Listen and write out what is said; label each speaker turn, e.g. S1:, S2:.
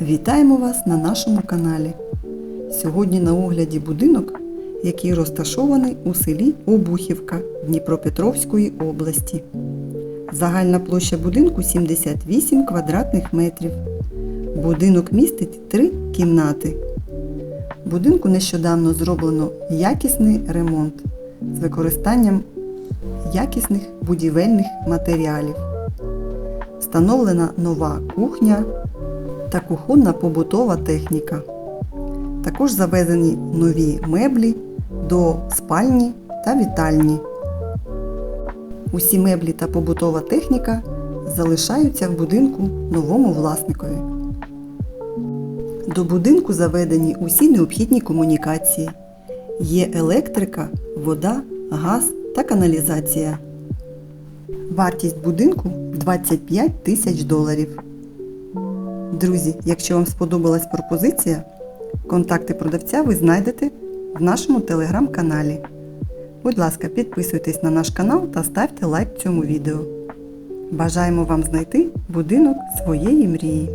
S1: Вітаємо вас на нашому каналі. Сьогодні на огляді будинок, який розташований у селі Обухівка Дніпропетровської області. Загальна площа будинку 78 квадратних метрів. Будинок містить три кімнати. Будинку нещодавно зроблено якісний ремонт з використанням якісних будівельних матеріалів. Встановлена нова кухня та кухонна побутова техніка. Також завезені нові меблі до спальні та вітальні. Усі меблі та побутова техніка залишаються в будинку новому власникові. До будинку заведені усі необхідні комунікації. Є електрика, вода, газ та каналізація. Вартість будинку 25 тисяч доларів. Друзі, якщо вам сподобалась пропозиція, контакти продавця ви знайдете в нашому телеграм-каналі. Будь ласка, підписуйтесь на наш канал та ставте лайк цьому відео. Бажаємо вам знайти будинок своєї мрії.